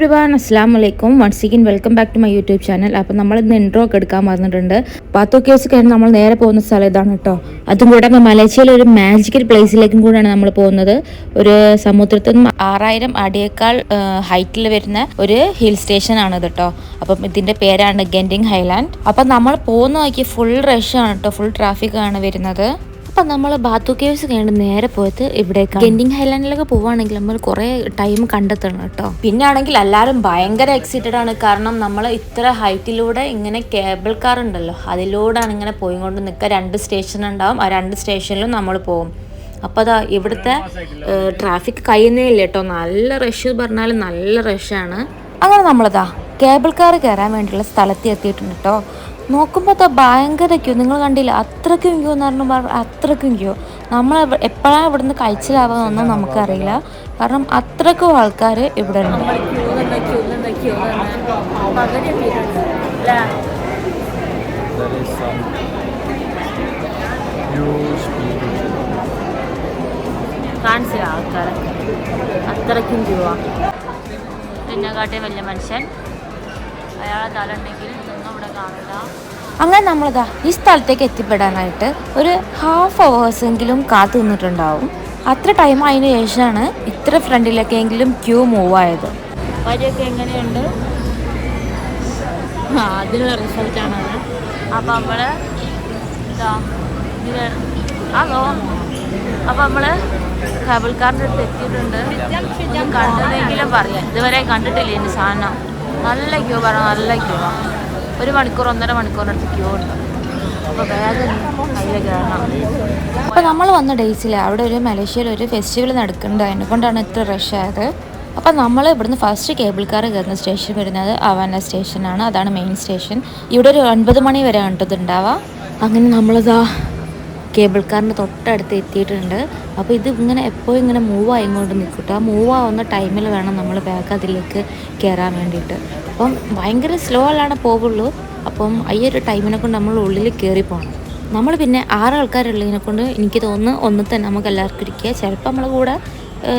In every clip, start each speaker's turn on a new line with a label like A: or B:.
A: Everyone അസ്സാം വലൈക്കും once again welcome back to my YouTube channel അപ്പം നമ്മൾ ഇന്ന് ഇൻട്രോ ഒക്കെ എടുക്കാൻ പറഞ്ഞിട്ടുണ്ട് പാത്തോ കേസ് കഴിഞ്ഞ് നമ്മൾ നേരെ പോകുന്ന സ്ഥലം ഇതാണ് കേട്ടോ. അതും കൂടെ മലേഷ്യയിലെ ഒരു മാജിക്കൽ പ്ലേസിലേക്കും കൂടെയാണ് നമ്മൾ പോകുന്നത്. ഒരു സമുദ്രത്തിൽ നിന്ന് ആറായിരം അടിയേക്കാൾ ഹൈറ്റിൽ വരുന്ന ഒരു ഹിൽ സ്റ്റേഷൻ ആണ് ഇത് കേട്ടോ. അപ്പം ഇതിന്റെ പേരാണ് ഗെൻഡിങ് ഹൈലാൻഡ് അപ്പം നമ്മൾ പോകുന്ന നോക്കി ഫുൾ റഷ് ആണ് കേട്ടോ. ഫുൾ ട്രാഫിക് ആണ് വരുന്നത്. അപ്പം നമ്മൾ ബാത്തു കേവ്സ് കഴിഞ്ഞ് നേരെ പോയത് ഇവിടെ ഗെൻഡിങ് ഹൈലാൻഡിലൊക്കെ പോവുകയാണെങ്കിൽ നമ്മൾ കുറേ ടൈം കണ്ടെത്തണം കേട്ടോ. പിന്നെ ആണെങ്കിൽ എല്ലാവരും ഭയങ്കര എക്സൈറ്റഡ് ആണ്. കാരണം നമ്മൾ ഇത്ര ഹൈറ്റിലൂടെ ഇങ്ങനെ കേബിൾ കാർ ഉണ്ടല്ലോ. അതിലൂടെയാണ് ഇങ്ങനെ പോയിക്കൊണ്ട് നിൽക്കുക രണ്ട് സ്റ്റേഷൻ ഉണ്ടാവും. ആ രണ്ട് സ്റ്റേഷനിലും നമ്മൾ പോകും അപ്പോൾ അതാ ഇവിടുത്തെ ട്രാഫിക് കഴിയുന്നേ ഇല്ല കേട്ടോ. നല്ല റഷ് പറഞ്ഞാൽ നല്ല റഷാണ് അങ്ങനെ നമ്മളതാ കേബിൾ കാർ കയറാൻ വേണ്ടിയുള്ള സ്ഥലത്ത് എത്തിയിട്ടുണ്ട് കേട്ടോ. നോക്കുമ്പോൾ അത് ഭയങ്കര ക്യൂ. നിങ്ങൾ കണ്ടില്ല? അത്രയ്ക്കും ക്യൂ എന്ന് പറഞ്ഞാൽ അത്രയ്ക്കും ക്യൂ. നമ്മൾ എപ്പോഴാണ് ഇവിടുന്ന് കഴിച്ചിലാവുന്നതെന്ന് നമുക്കറിയില്ല. കാരണം അത്രയ്ക്കും ആൾക്കാർ ഇവിടെ ഉണ്ട്. കാണിച്ചില്ല ക്യൂവാ ഇതിനെക്കാട്ടി വലിയ മനുഷ്യൻ. അയാളെ തല ഉണ്ടെങ്കിൽ ഇതൊന്നും ഇവിടെ കാണില്ല അങ്ങനെ നമ്മളിതാ ഈ സ്ഥലത്തേക്ക് എത്തിപ്പെടാനായിട്ട് ഒരു ഹാഫ് അവേഴ്സ് എങ്കിലും കാത്തു നിന്നിട്ടുണ്ടാവും. അത്ര ടൈം അതിന് ശേഷമാണ് ഇത്ര ഫ്രണ്ടിലേക്കെങ്കിലും ക്യൂ മൂവ് ആയത്. വരിയൊക്കെ എങ്ങനെയുണ്ട്? അതിനുള്ള റിസൾട്ടാണ് അപ്പം നമ്മൾ അതോ അപ്പം നമ്മൾ കേബിൾ കാറിന്റെ അടുത്ത് എത്തിയിട്ടുണ്ട്. കണ്ടതെങ്കിലും പറയാം. ഇതുവരെ കണ്ടിട്ടില്ല എന്റെ സാധനം. നല്ല ക്യൂ പറഞ്ഞു നല്ല ക്യൂ ഒരു മണിക്കൂർ ഒന്നര മണിക്കൂറിനടുത്ത് ക്യൂ ഉണ്ട്. അപ്പോൾ വേഗം കയറണം. അപ്പോൾ നമ്മൾ വന്ന ഡേയ്സിൽ അവിടെ ഒരു മലേഷ്യയിൽ ഒരു ഫെസ്റ്റിവൽ നടക്കുന്നുണ്ട്. അതിനെ കൊണ്ടാണ് ഇത്ര റഷ് ആയത്. അപ്പോൾ നമ്മൾ ഇവിടുന്ന് ഫസ്റ്റ് കേബിൾ കാർ കയറുന്ന സ്റ്റേഷൻ വരുന്നത് അവന സ്റ്റേഷനാണ് അതാണ് മെയിൻ സ്റ്റേഷൻ ഇവിടെ ഒരു ഒൻപത് മണി വരെ ഉണ്ടാവുക അങ്ങനെ നമ്മളിതാ കേബിൾ കാറിന്റെ തൊട്ടടുത്ത് എത്തിയിട്ടുണ്ട്. അപ്പോൾ ഇത് ഇങ്ങനെ എപ്പോഴും ഇങ്ങനെ മൂവ് ആയിക്കൊണ്ട് നിൽക്കട്ടെ. ആ മൂവ് ആവുന്ന ടൈമിൽ വേണം നമ്മൾ ബാക്ക് അതിലേക്ക് കയറാൻ വേണ്ടിയിട്ട്. അപ്പം ഭയങ്കര സ്ലോ അല്ലാണ് പോകുള്ളൂ അപ്പം ഈ ഒരു ടൈമിനെ കൊണ്ട് നമ്മൾ ഉള്ളിൽ കയറി പോകണം നമ്മൾ പിന്നെ ആറ് ആൾക്കാരുള്ളതിനെ കൊണ്ട് എനിക്ക് തോന്നുന്നു ഒന്ന് തന്നെ നമുക്ക് എല്ലാവർക്കും ഇരിക്കുക. ചിലപ്പോൾ നമ്മൾ കൂടെ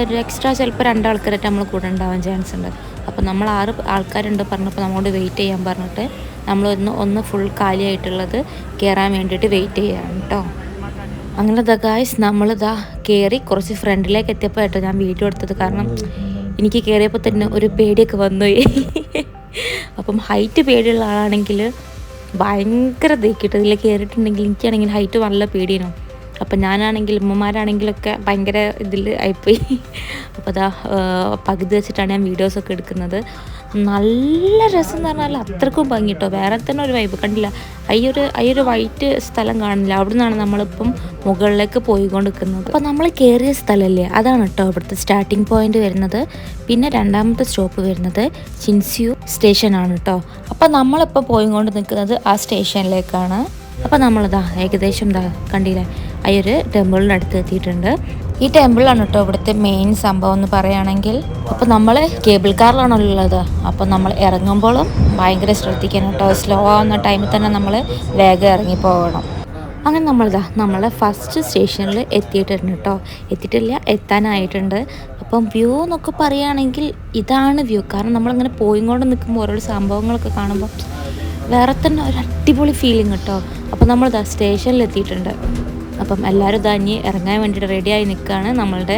A: ഒരു എക്സ്ട്രാ ചിലപ്പോൾ രണ്ടാൾക്കാരായിട്ട് നമ്മൾ കൂടെ ഉണ്ടാവാൻ ചാൻസ് ഉണ്ട്. അപ്പോൾ നമ്മൾ ആറ് ആൾക്കാരുണ്ട് പറഞ്ഞപ്പോൾ നമ്മളോട് വെയിറ്റ് ചെയ്യാൻ പറഞ്ഞിട്ട് നമ്മൾ ഒന്ന് ഒന്ന് ഫുൾ കാലിയായിട്ടുള്ളത് കയറാൻ വേണ്ടിയിട്ട് വെയിറ്റ് ചെയ്യാണ് കേട്ടോ അങ്ങനെ ദ ഗായ്സ് നമ്മളിതാ കയറി കുറച്ച് ഫ്രണ്ടിലേക്ക് എത്തിയപ്പോൾ കേട്ടോ ഞാൻ വീഡിയോ എടുത്തത്. കാരണം എനിക്ക് കയറിയപ്പോൾ തന്നെ ഒരു പേടിയൊക്കെ വന്നുപോയി. അപ്പം ഹൈറ്റ് പേടിയുള്ള ആളാണെങ്കിൽ ഭയങ്കര തേക്കിട്ട് ഇതിൽ കയറിയിട്ടുണ്ടെങ്കിൽ എനിക്കാണെങ്കിൽ ഹൈറ്റ് നല്ല പേടിയാണ് അപ്പം ഞാനാണെങ്കിൽ ഉമ്മമാരാണെങ്കിലൊക്കെ ഭയങ്കര ഇതിൽ ആയിപ്പോയി. അപ്പോൾ അതാ പകുതി വെച്ചിട്ടാണ് ഞാൻ വീഡിയോസൊക്കെ എടുക്കുന്നത്. നല്ല രസം എന്ന് പറഞ്ഞാൽ അത്രക്കും ഭംഗി കേട്ടോ വേറെ തന്നെ ഒരു വൈബ് കണ്ടില്ല? അയ്യൊരു അയ്യൊരു വൈറ്റ് സ്ഥലം കാണില്ല. അവിടെ നിന്നാണ് നമ്മളിപ്പം മുകളിലേക്ക് പോയിക്കൊണ്ടിരിക്കുന്നത്. അപ്പോൾ നമ്മൾ കയറിയ സ്ഥലമല്ലേ അതാണ് കേട്ടോ ഇവിടുത്തെ സ്റ്റാർട്ടിംഗ് പോയിന്റ് വരുന്നത്. പിന്നെ രണ്ടാമത്തെ സ്റ്റോപ്പ് വരുന്നത് ചിൻസ്യു സ്റ്റേഷനാണ് കേട്ടോ അപ്പോൾ നമ്മളിപ്പോൾ പോയിക്കൊണ്ട് നിൽക്കുന്നത് ആ സ്റ്റേഷനിലേക്കാണ്. അപ്പോൾ നമ്മളിതാ ഏകദേശം ഇതാ കണ്ടില്ലേ? അയ്യൊരു ടെമ്പിളിനടുത്ത് എത്തിയിട്ടുണ്ട്. ഈ ടെമ്പിളാണ് കേട്ടോ ഇവിടുത്തെ മെയിൻ സംഭവം എന്ന് പറയുകയാണെങ്കിൽ അപ്പോൾ നമ്മൾ കേബിൾ കാറിലാണല്ലോ ഉള്ളത്. അപ്പോൾ നമ്മൾ ഇറങ്ങുമ്പോഴും ഭയങ്കര ശ്രദ്ധിക്കണം കേട്ടോ സ്ലോ ആവുന്ന ടൈമിൽ തന്നെ നമ്മൾ വേഗം ഇറങ്ങി പോകണം. അങ്ങനെ നമ്മളിതാ നമ്മളെ ഫസ്റ്റ് സ്റ്റേഷനിൽ എത്തിയിട്ടുണ്ട് കേട്ടോ എത്തിയിട്ടില്ല എത്താനായിട്ടുണ്ട്. അപ്പം വ്യൂ എന്നൊക്കെ പറയുകയാണെങ്കിൽ ഇതാണ് വ്യൂ കാരണം നമ്മളിങ്ങനെ പോയിക്കൊണ്ട് നിൽക്കുമ്പോൾ ഓരോ സംഭവങ്ങളൊക്കെ കാണുമ്പോൾ വേറെ തന്നെ ഒരു അടിപൊളി ഫീലിംഗ് കേട്ടോ അപ്പോൾ നമ്മളിതാ സ്റ്റേഷനിൽ എത്തിയിട്ടുണ്ട്. അപ്പം എല്ലാവരും ഇതാ ഇറങ്ങാൻ വേണ്ടിയിട്ട് റെഡിയായി നിൽക്കുകയാണ് നമ്മളുടെ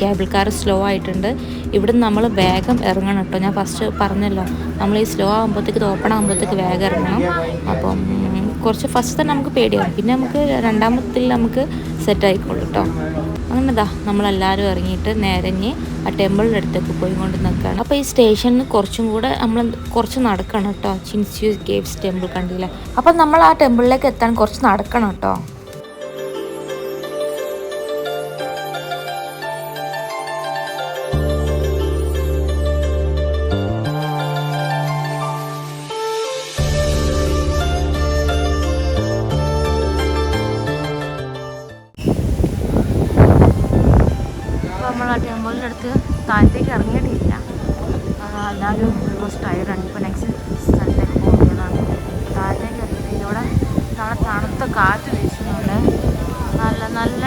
A: കേബിൾ കാർ സ്ലോ ആയിട്ടുണ്ട്. ഇവിടെ നമ്മൾ വേഗം ഇറങ്ങണം കേട്ടോ. ഞാൻ ഫസ്റ്റ് പറഞ്ഞല്ലോ നമ്മൾ ഈ സ്ലോ ആകുമ്പോഴത്തേക്ക് ഓപ്പൺ ആകുമ്പോഴത്തേക്ക് വേഗം ഇറങ്ങണം. അപ്പം കുറച്ച് ഫസ്റ്റ് തന്നെ നമുക്ക് പേടിയാവും. പിന്നെ നമുക്ക് രണ്ടാമത്തിൽ നമുക്ക് സെറ്റ് ആയിക്കോളൂ കേട്ടോ. അങ്ങനെ ഇതാ നമ്മളെല്ലാവരും ഇറങ്ങിയിട്ട് നേരെ ഇനി ആ ടെമ്പിളിന്റെ അടുത്തേക്ക് പോയി കൊണ്ട് നിൽക്കുകയാണ് അപ്പോൾ ഈ സ്റ്റേഷനിൽ കുറച്ചും കൂടെ നമ്മൾ കുറച്ച് നടക്കണം കേട്ടോ. ചിൻസ്യൂ ഗേവ്സ് ടെമ്പിൾ കണ്ടില്ല? അപ്പം നമ്മൾ ആ ടെമ്പിളിലേക്ക് എത്താൻ കുറച്ച് നടക്കണം കേട്ടോ. തണുത്ത കാറ്റ് വീശുന്നുണ്ട്. നല്ല നല്ല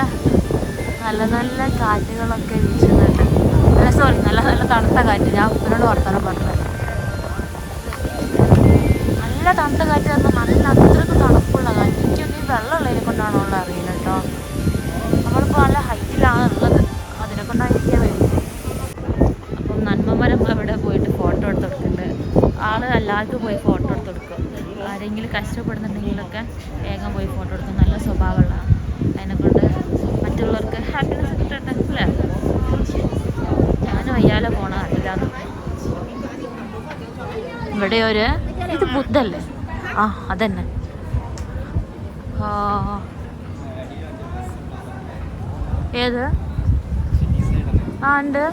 A: നല്ല നല്ല കാറ്റുകളൊക്കെ വീശുന്നുണ്ട്. അല്ല സോറി നല്ല നല്ല തണുത്ത കാറ്റ്. ഞാൻ ഉപ്പിനോട് വർത്തമാനം പറഞ്ഞത്. നല്ല തണുത്ത കാറ്റ് തന്നെ നല്ല അത്രയ്ക്ക് തണുപ്പുള്ള കാറ്റ്. എനിക്കൊന്നും ഈ വെള്ളമുള്ളതിനെ കൊണ്ടാണോ ഉള്ളത് അറിയില്ല കേട്ടോ. നമ്മളിപ്പോൾ നല്ല ഹൈറ്റിലാണ് ഉള്ളത്. അതിനെ കൊണ്ടായിരിക്കാൻ വരുന്നത്. അപ്പം നന്മമരം അവിടെ പോയിട്ട് ഫോട്ടോ എടുത്തിട്ടുണ്ട് ആൾ എല്ലാവർക്കും പോയി ആരെങ്കിലും കഷ്ടപ്പെടുന്നുണ്ടെങ്കിലൊക്കെ വേഗം പോയി ഫോട്ടോ എടുക്കും നല്ല സ്വഭാവമുള്ള അതിനെക്കൊണ്ട് മറ്റുള്ളവർക്ക് ഹാപ്പിനെസ് കിട്ടട്ടെ അല്ലേ? ഞാനും അയ്യാലെ പോണ ഇവിടെ ഒരു ഇത് ബുദ്ധല്ലേ? ആ അതന്നെ. ഏത്? ആ ഉണ്ട്.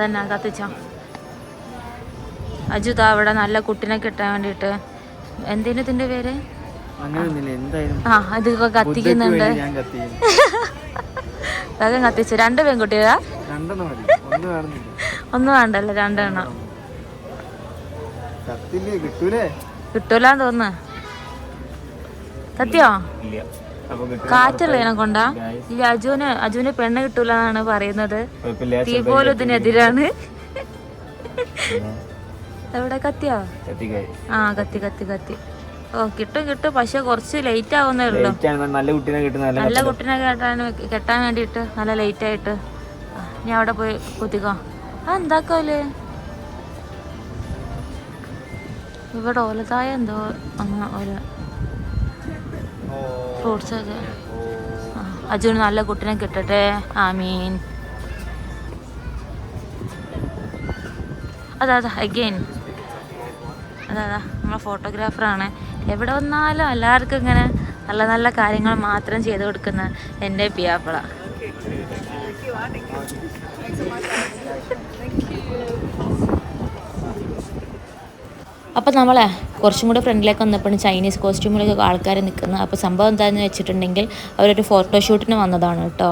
A: അതന്നെ കത്തിച്ച. അജുതാ അവിടെ നല്ല കുട്ടിനെ കിട്ടാൻ വേണ്ടിട്ട് എന്തിനു ഇതിന്റെ പേര്? ആ ഇതൊക്കെ കത്തിക്കുന്നുണ്ട്. വേഗം കത്തിച്ചു. രണ്ട് പെൺകുട്ടികളാ?
B: ഒന്ന്
A: വേണ്ടല്ലോ രണ്ടെണ്ണം. കിട്ടൂലെന്ന് തോന്നുന്നു. സത്യോ
B: അപ്പൊ
A: കൊണ്ടാ? ഈ അജുവിന് അജുവിന് പെണ്ണ് കിട്ടൂല എന്നാണ് പറയുന്നത് തീ പോലും ഇതിനെതിരാണ് എവിടെ കത്തിയോ? ആ കത്തി കത്തി കത്തി. ഓ കിട്ടും കിട്ടും. പക്ഷെ കുറച്ച് ലേറ്റ് ആവുന്നേ ഉള്ളൂ.
B: നല്ല കുട്ടീനെ നല്ല
A: കുട്ടീനെ കെട്ടാൻ കെട്ടാൻ വേണ്ടിയിട്ട് നല്ല ലേറ്റ് ആയിട്ട്. ഞാൻ അവിടെ പോയി കുത്തിക്കോ. ആ എന്താക്കോൽ ഇവിടെ ഓലതായ എന്തോ അങ്ങനെ ഒരു ഫ്രൂട്ട്സ് ഒക്കെ അജുന് നല്ല കുട്ടിനെ കിട്ടട്ടെ. ആമീൻ. അതാ അതാ അഗെയിൻ അതാ അതാ നമ്മളെ ഫോട്ടോഗ്രാഫറാണ് എവിടെ വന്നാലും എല്ലാവർക്കും ഇങ്ങനെ നല്ല നല്ല കാര്യങ്ങൾ മാത്രം ചെയ്തു കൊടുക്കുന്ന എന്റെ പിയാപ്പിള. അപ്പോൾ നമ്മളെ കുറച്ചും കൂടെ ഫ്രണ്ടിലേക്ക് വന്നപ്പോൾ ചൈനീസ് കോസ്റ്റ്യൂമിലൊക്കെ ആൾക്കാർ നിൽക്കുന്നത് അപ്പോൾ സംഭവം എന്താണെന്ന് വെച്ചിട്ടുണ്ടെങ്കിൽ അവരൊരു ഫോട്ടോഷൂട്ടിന് വന്നതാണ് കേട്ടോ.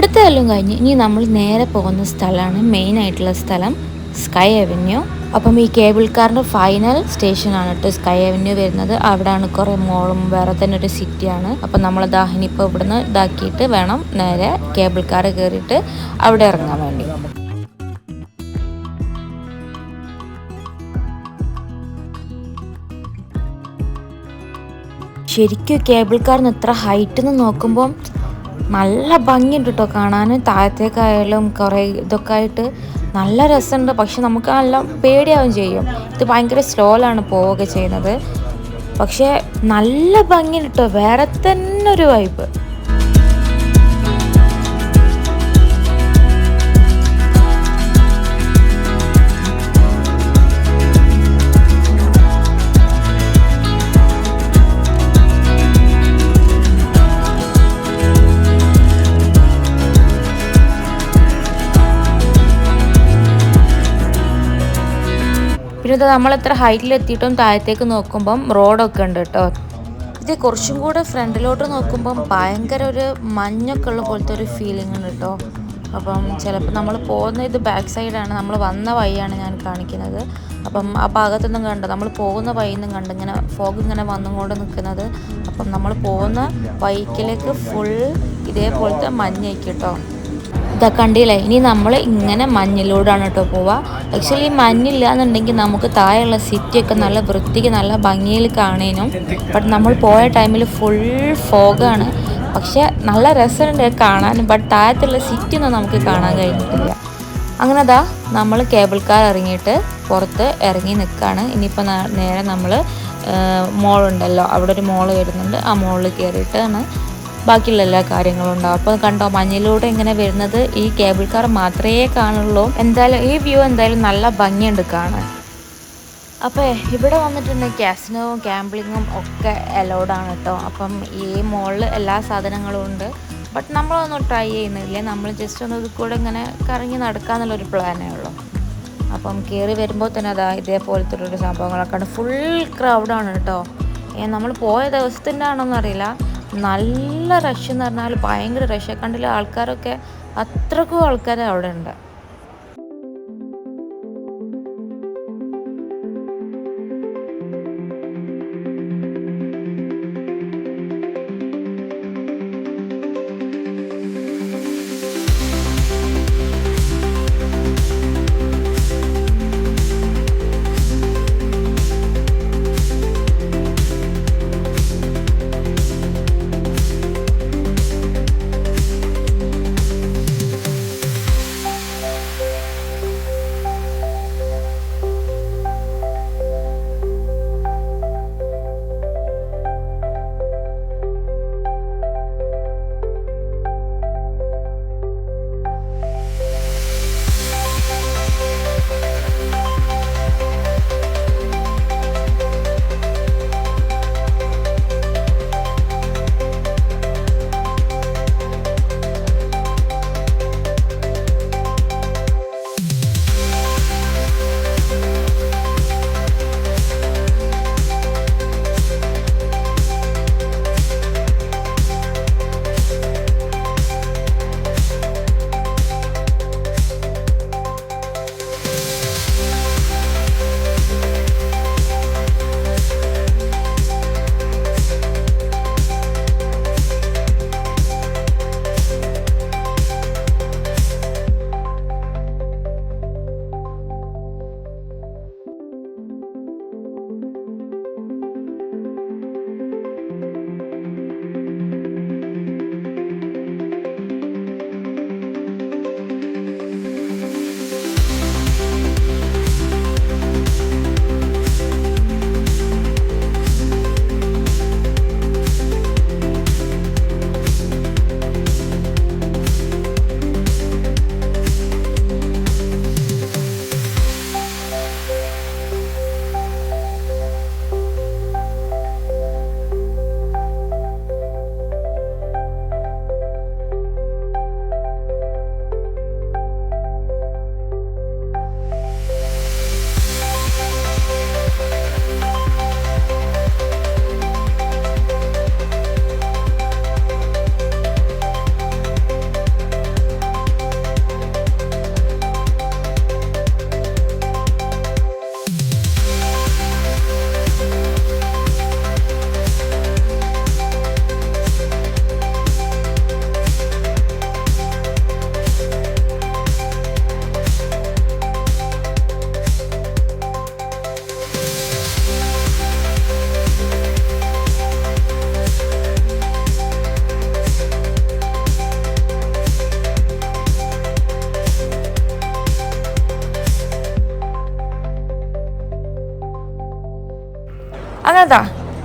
A: അങ്ങനെ ഇവിടുത്തെ എല്ലാം കഴിഞ്ഞ് ഇനി നമ്മൾ നേരെ പോകുന്ന സ്ഥലമാണ് മെയിൻ ആയിട്ടുള്ള സ്ഥലം സ്കൈ അവന്യൂ അപ്പം ഈ കേബിൾ കാറിന്റെ ഫൈനൽ സ്റ്റേഷനാണ് കേട്ടോ സ്കൈ അവന്യൂ വരുന്നത്. അവിടെയാണ് കുറേ മോളും വേറെ തന്നെ ഒരു സിറ്റിയാണ് അപ്പം നമ്മൾ ദാഹിനിപ്പോൾ ഇവിടുന്ന് ഇതാക്കിയിട്ട് വേണം നേരെ കേബിൾ കാർ കയറിയിട്ട് അവിടെ ഇറങ്ങാൻ വേണ്ടി. ശരിക്കും കേബിൾ കാറിന് ഇത്ര ഹൈറ്റ് എന്ന് നോക്കുമ്പം നല്ല ഭംഗിയുണ്ട് കേട്ടോ കാണാൻ. താഴത്തേക്കായാലും കുറേ ഇതൊക്കെ ആയിട്ട് നല്ല രസമുണ്ട്. പക്ഷെ നമുക്ക് നല്ല പേടിയാവും ചെയ്യും. ഇത് ഭയങ്കര സ്ലോയിലാണ് പോവുക ചെയ്യുന്നത്. പക്ഷേ നല്ല ഭംഗിയുണ്ട് കേട്ടോ വേറെ തന്നെ ഒരു വൈബ് ഇത് നമ്മൾ എത്ര ഹൈറ്റിൽ എത്തിയിട്ടും താഴത്തേക്ക് നോക്കുമ്പം റോഡൊക്കെ ഉണ്ട് കേട്ടോ ഇത് കുറച്ചും കൂടെ ഫ്രണ്ടിലോട്ട് നോക്കുമ്പം ഭയങ്കര ഒരു മഞ്ഞൊക്കെ ഉള്ള പോലത്തെ ഒരു ഫീലിംഗ് ഉണ്ട് കേട്ടോ അപ്പം ചിലപ്പോൾ നമ്മൾ പോകുന്ന ഇത് ബാക്ക് സൈഡാണ് നമ്മൾ വന്ന വഴിയാണ് ഞാൻ കാണിക്കുന്നത്. അപ്പം ആ ഭാഗത്തൊന്നും കണ്ടോ നമ്മൾ പോകുന്ന വഴിയിൽ നിന്നും കണ്ട് ഇങ്ങനെ ഫോഗ് ഇങ്ങനെ വന്നുകൊണ്ട് നിൽക്കുന്നത്. അപ്പം നമ്മൾ പോകുന്ന വഴിക്കിലേക്ക് ഫുൾ ഇതേപോലത്തെ മഞ്ഞയ്ക്ക് കേട്ടോ ഇതാ കണ്ടില്ലേ ഇനി നമ്മൾ ഇങ്ങനെ മഞ്ഞിലൂടെയാണ് കേട്ടോ പോവുക ആക്ച്വലി മഞ്ഞില്ല എന്നുണ്ടെങ്കിൽ നമുക്ക് താഴെയുള്ള സിറ്റിയൊക്കെ നല്ല വൃത്തിക്ക് നല്ല ഭംഗിയിൽ കാണേനും. ബട്ട് നമ്മൾ പോയ ടൈമിൽ ഫുൾ ഫോഗാണ് പക്ഷെ നല്ല രസമുണ്ട് കാണാനും ബട്ട് താഴത്തുള്ള സിറ്റി ഒന്നും നമുക്ക് കാണാൻ കഴിഞ്ഞിട്ടില്ല. അങ്ങനെ ദാ നമ്മൾ കേബിൾ കാർ ഇറങ്ങിയിട്ട് പുറത്ത് ഇറങ്ങി നിൽക്കുകയാണ് ഇനിയിപ്പോൾ നേരെ നമ്മൾ മോളുണ്ടല്ലോ അവിടെ ഒരു മോൾ വരുന്നുണ്ട്. ആ മോളിൽ കയറിയിട്ടാണ് ബാക്കിയുള്ള എല്ലാ കാര്യങ്ങളും ഉണ്ടാവും. അപ്പോൾ കണ്ടോ മഞ്ഞിലൂടെ ഇങ്ങനെ വരുന്നത് ഈ കേബിൾ കാർ മാത്രമേ കാണുള്ളൂ. എന്തായാലും ഈ വ്യൂ എന്തായാലും നല്ല ഭംഗിയുണ്ട് കാണാൻ. അപ്പോൾ ഇവിടെ വന്നിട്ടുണ്ടെങ്കിൽ കാസിനോവും ക്യാമ്പിളിങ്ങും ഒക്കെ അലോഡാണ് കേട്ടോ. അപ്പം ഈ മോളിൽ എല്ലാ സാധനങ്ങളും ഉണ്ട്. ബട്ട് നമ്മളൊന്നും ട്രൈ ചെയ്യുന്നില്ല. നമ്മൾ ജസ്റ്റ് ഒന്ന് ഇത് കൂടെ ഇങ്ങനെ കറങ്ങി നടക്കാന്നുള്ളൊരു പ്ലാനേ ഉള്ളൂ. അപ്പം കയറി വരുമ്പോൾ തന്നെ അതാ ഇതേപോലത്തെ ഒരു സംഭവങ്ങളൊക്കെ ഫുൾ ക്രൗഡാണ് കേട്ടോ. നമ്മൾ പോയ ദിവസത്തിന്റെ ആണോന്ന് അറിയില്ല. നല്ല റഷ് എന്ന് പറഞ്ഞാൽ ഭയങ്കര റഷ് കണ്ടില്ല? ആൾക്കാരൊക്കെ അത്രക്കും ആൾക്കാർ അവിടെ ഉണ്ട്.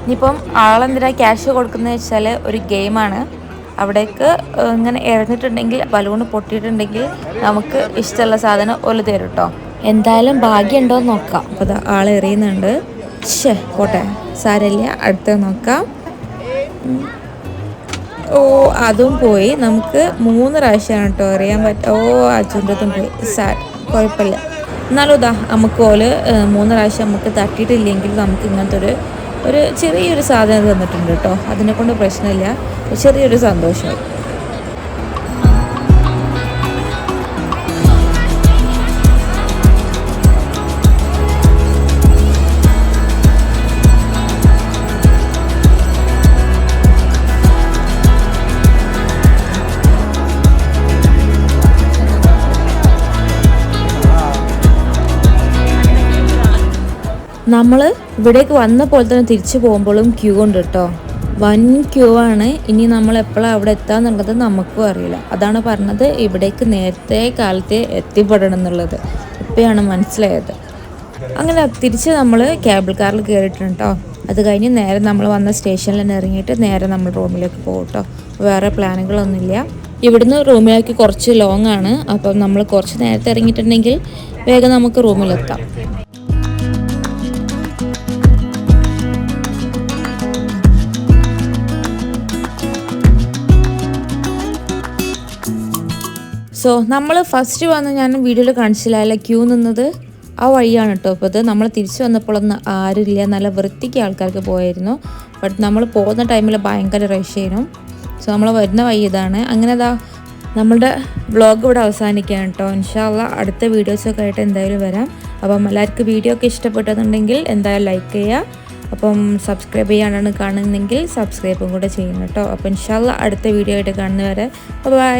A: ഇനിയിപ്പം ആളെന്തിനാ ക്യാഷ് കൊടുക്കുന്നത് വെച്ചാൽ ഒരു ഗെയിമാണ് അവിടേക്ക് ഇങ്ങനെ ഇറങ്ങിയിട്ടുണ്ടെങ്കിൽ ബലൂൺ പൊട്ടിയിട്ടുണ്ടെങ്കിൽ നമുക്ക് ഇഷ്ടമുള്ള സാധനം ഒരു തരും കേട്ടോ എന്തായാലും ഭാഗ്യമുണ്ടോ എന്ന് നോക്കാം. അപ്പോൾ ആൾ എറിയുന്നുണ്ട്. ഷേ പോട്ടെ. സാരമില്ല അടുത്ത നോക്കാം. ഓ അതും പോയി. നമുക്ക് മൂന്ന് പ്രാവശ്യമാണ് കേട്ടോ എറിയാൻ പറ്റുക ഓ അച്ഛന്റെതും പോയി. സാ കുഴപ്പമില്ല. എന്നാലും ഇതാ നമുക്ക് ഓൽ മൂന്ന് പ്രാവശ്യം നമുക്ക് തട്ടിയിട്ടില്ലെങ്കിൽ നമുക്ക് ഇങ്ങനത്തെ ഒരു ഒരു ചെറിയൊരു സാധനം തന്നിട്ടുണ്ട് കേട്ടോ. അതിനെക്കൊണ്ട് പ്രശ്നമില്ല. ചെറിയൊരു സന്തോഷമായി. നമ്മൾ ഇവിടേക്ക് വന്ന പോലെ തന്നെ തിരിച്ചു പോകുമ്പോഴും ക്യൂ ഉണ്ട് കേട്ടോ വൻ ക്യൂ ആണ്. ഇനി നമ്മൾ എപ്പോഴാണ് അവിടെ എത്താന്നുള്ളത് നമുക്കും അറിയില്ല. അതാണ് പറഞ്ഞത് ഇവിടേക്ക് നേരത്തെ കാലത്തെ എത്തിപ്പെടണം എന്നുള്ളത്. ഇപ്പോഴാണ് മനസ്സിലായത്. അങ്ങനെ തിരിച്ച് നമ്മൾ കേബിൾ കാറിൽ കയറിയിട്ടുണ്ട് കേട്ടോ അത് കഴിഞ്ഞ് നേരെ നമ്മൾ വന്ന സ്റ്റേഷനിൽ തന്നെ ഇറങ്ങിയിട്ട് നേരെ നമ്മൾ റൂമിലേക്ക് പോകും കേട്ടോ വേറെ പ്ലാനുകളൊന്നുമില്ല. ഇവിടുന്ന് റൂമിലേക്ക് കുറച്ച് ലോങ് ആണ്. അപ്പം നമ്മൾ കുറച്ച് നേരത്തെ ഇറങ്ങിയിട്ടുണ്ടെങ്കിൽ വേഗം നമുക്ക് റൂമിലെത്താം. സോ നമ്മൾ ഫസ്റ്റ് വന്ന് ഞാൻ വീഡിയോയിൽ കാണിച്ചില്ല ക്യൂ നിന്നത്? ആ വഴിയാണ് കേട്ടോ അപ്പോൾ അത് നമ്മൾ തിരിച്ചു വന്നപ്പോഴൊന്നും ആരുമില്ല. നല്ല വൃത്തിക്ക് ആൾക്കാർക്ക് പോയായിരുന്നു. ബട്ട് നമ്മൾ പോകുന്ന ടൈമിൽ ഭയങ്കര റഷ് ചെയ്യുന്നു സോ നമ്മൾ വരുന്ന വഴി ഇതാണ്. അങ്ങനെ അതാ നമ്മളുടെ വ്ളോഗ് ഇവിടെ അവസാനിക്കുകയാണ് കേട്ടോ ഇൻഷാല്ല അടുത്ത വീഡിയോസൊക്കെ ആയിട്ട് എന്തായാലും വരാം. അപ്പം എല്ലാവർക്കും വീഡിയോ ഒക്കെ ഇഷ്ടപ്പെട്ടതുണ്ടെങ്കിൽ എന്തായാലും ലൈക്ക് ചെയ്യുക. അപ്പം സബ്സ്ക്രൈബ് ചെയ്യാനാണ് കാണുന്നതെങ്കിൽ സബ്സ്ക്രൈബും കൂടെ ചെയ്യണം കേട്ടോ അപ്പം ഇൻഷാല്ല അടുത്ത വീഡിയോ ആയിട്ട് കാണുന്നവരെ ബൈ